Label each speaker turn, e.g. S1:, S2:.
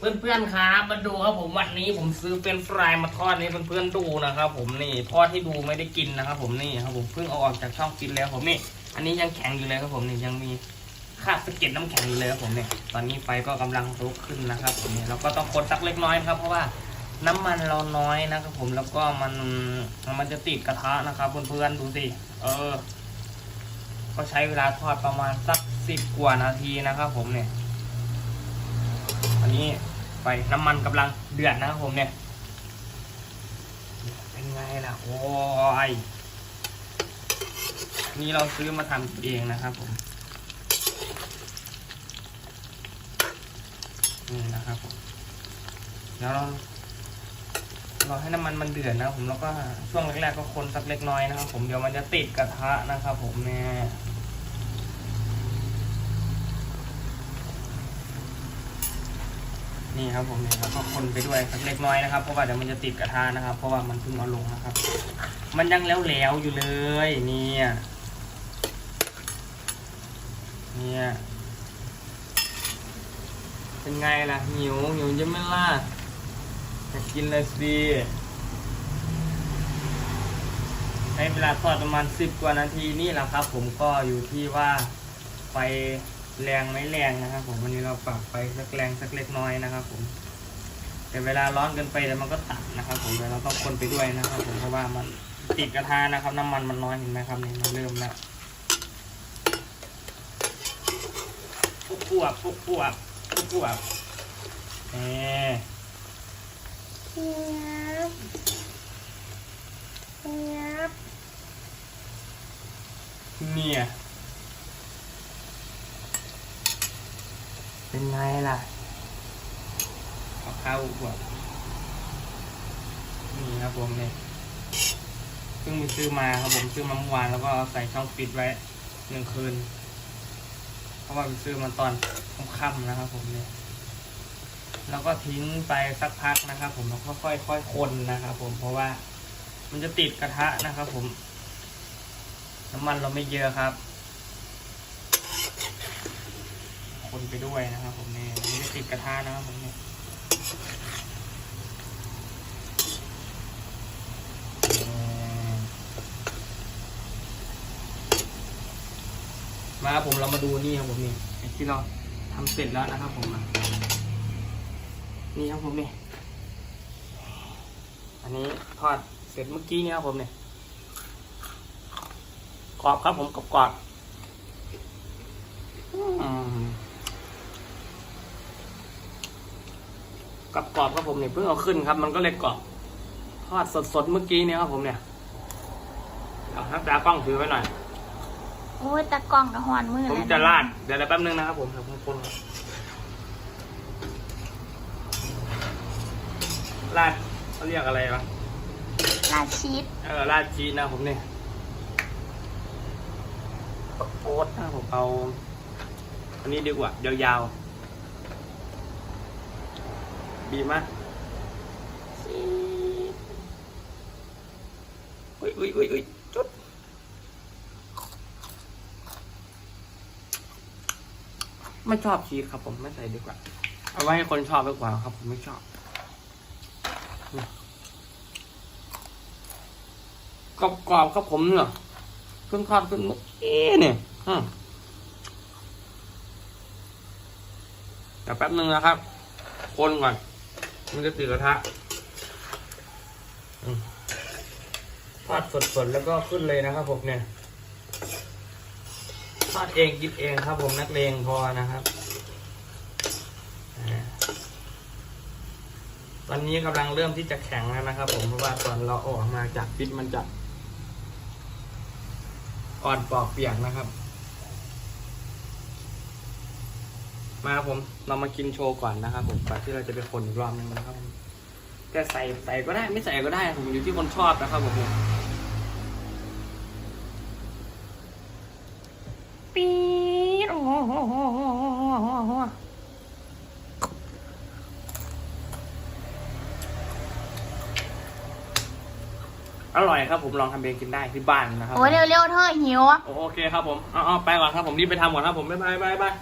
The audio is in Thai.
S1: เพื่อนๆครับมาดูครับผมวันนี้ผมซื้อเป็นฟรายมาทอดให้เพื่อนๆดูนะครับผมนี่ทอดให้ดูไม่ได้กินนะครับผมนี่ครับผมเพิ่งเอาออกจากช่องฟิตแล้วผมนี่ อันนี้ยังแข็งอยู่เลยครับผมนี่ยังมีคราบสะเก็ดน้ำแข็งอยู่เลยครับผมเนี่ยตอนนี้ไฟก็กำลังลุกขึ้นนะครับผมเนี่ยเราก็ต้องคนสักเล็กน้อยครับ เพราะว่าน้ำมันเราน้อยนะครับผมแล้วก็มันมันจะติดกระทะนะครับเพื่อนๆดูสิเออ ก็ใช้เวลาทอดประมาณสักสิบกว่านาทีนะครับผมเนี่ยอันนี้ ไฟน้ำมันกำลังเดือดนะครับผมเนี่ย เป็นไงล่ะ โอ้ย นี่เราซื้อมาทำเองนะครับผม นี่นะครับผม แล้วเราเราให้น้ำมันมันเดือดนะครับผมแล้วก็ช่วงแรกๆก็คนสักเล็กน้อยนะครับผมเดี๋ยวมันจะติดกระทะนะครับผมเนี่ย นี่ครับผมนี่แล้วก็คนไปด้วยสักเล็กน้อยนะครับ เพราะว่าเดี๋ยวมันจะติดกระทะนะครับ เพราะว่ามันเพิ่งเอาลงนะครับ มันยังแล้วแหลวๆอยู่เลยเนี่ยเนี่ยเป็นไงล่ะหิวหิวจะไม่ล่ะจะกินเลยสิใช้เวลาทอดประมาณสิบกว่านาทีนี่แหละครับ ผมก็อยู่ที่ว่าไฟ แรงไม่แรงนะครับ ผมวันนี้เราปรับไปสักแรงสักเล็กน้อยนะครับ ผม แต่เวลาร้อนเกินไปเดี๋ยวมันก็ตัดนะครับ ผมเดี๋ยวเราต้องคนไปด้วยนะครับ ผมเพราะว่ามันติดกระทะนะครับ น้ำมันมันน้อยเห็นไหมครับนี่มันเริ่มแล้วปุ๊บปวบปุ๊บปวบปุ๊บปวบเอ๊
S2: เงียบเงียบ
S1: เนี่ย เป็นไงล่ะเอาข้าวบวกนี่ครับผมเนี่ยเพิ่งไปซื้อมาครับผมซื้อมาเมื่อวานแล้วก็เอาใส่ช่องฟิตไว้หนึ่งคืน เพราะว่าไปซื้อมาตอนค่ำๆนะครับ ผมเนี่ยแล้วก็ทิ้งไปสักพักนะครับ ผมแล้วก็ค่อยๆคนนะครับ ผมเพราะว่ามันจะติดกระทะนะครับ ผม น้ำมันเราไม่เยอะครับ คนไปด้วยนะครับผมเนี่ยไม่ได้ติดกระทะนะครับผมเนี่ยมาผมเรามาดูนี่ครับผมนี่ไอ้ที่เราทำเสร็จแล้วนะครับผมนี่ครับผมนี่อันนี้ทอดเสร็จเมื่อกี้เนี่ยครับผมเนี่ยกรอบครับผมกรอบกรอบๆอืม กับกรอบครับผมเนี่ยเพิ่งเอาขึ้นครับ มันก็เลยกรอบทอดสดๆเมื่อกี้เนี่ยครับผมเนี่ยเอาครับตากล้องถือไว้หน่อย
S2: โอ้ยตะกล้องกับหอนมือ
S1: ผม
S2: แล้ว
S1: จะราดเดี๋ยวแป๊บนึงนะครับผมเดี๋ยวผมคนก่อนราดเขาเรียกอะไรวะ
S2: ลาดชีส
S1: เออราดชีสนะผมเนี่ยโอ๊ตนะผมเอา อันนี้ดีกว่ายาวๆ บีมาอุ้ยอุ้ยอุ้ยอุ้ยจุดไม่ชอบชีสครับผมไม่ใส่ดีกว่า เอาไว้ให้คนชอบดีกว่าครับ ผมไม่ชอบนี่กรอบครับผมเนี่ยเพิ่งทอดเพิ่งเมื่อกี้เนี่ยเดี๋ยวแป๊บนึงนะครับ คนก่อน มันจะติดกระทะทอดสดๆแล้วก็ขึ้นเลยนะครับผมเนี่ยทอดเองกินเองครับผมนักเลงพอนะครับ ตอนนี้กำลังเริ่มที่จะแข็งแล้วนะครับ ผมเพราะว่าตอนเราออกมาจากฟิตมันจะอ่อนปอกเปียกนะครับ มาครับผมเรามากินโชว์ก่อนนะครับผมก่อนที่เราจะไปคนอีกรอบนึงนะครับผมแต่ใส่ใส่ก็ได้ไม่ใส่ก็ได้ผมอยู่ที่คนชอบนะครับผม
S2: ปี๊ดโอ้โห
S1: อร่อยครับผมลองทำเองกินได้ที่บ้านนะครับ
S2: โอ้ยเร็วๆเธอะหิว
S1: โอเคครับผมเอาเอาไปก่อนครับผมรีบไปทำก่อนครับผมบ๊ายบายบ๊ายบาย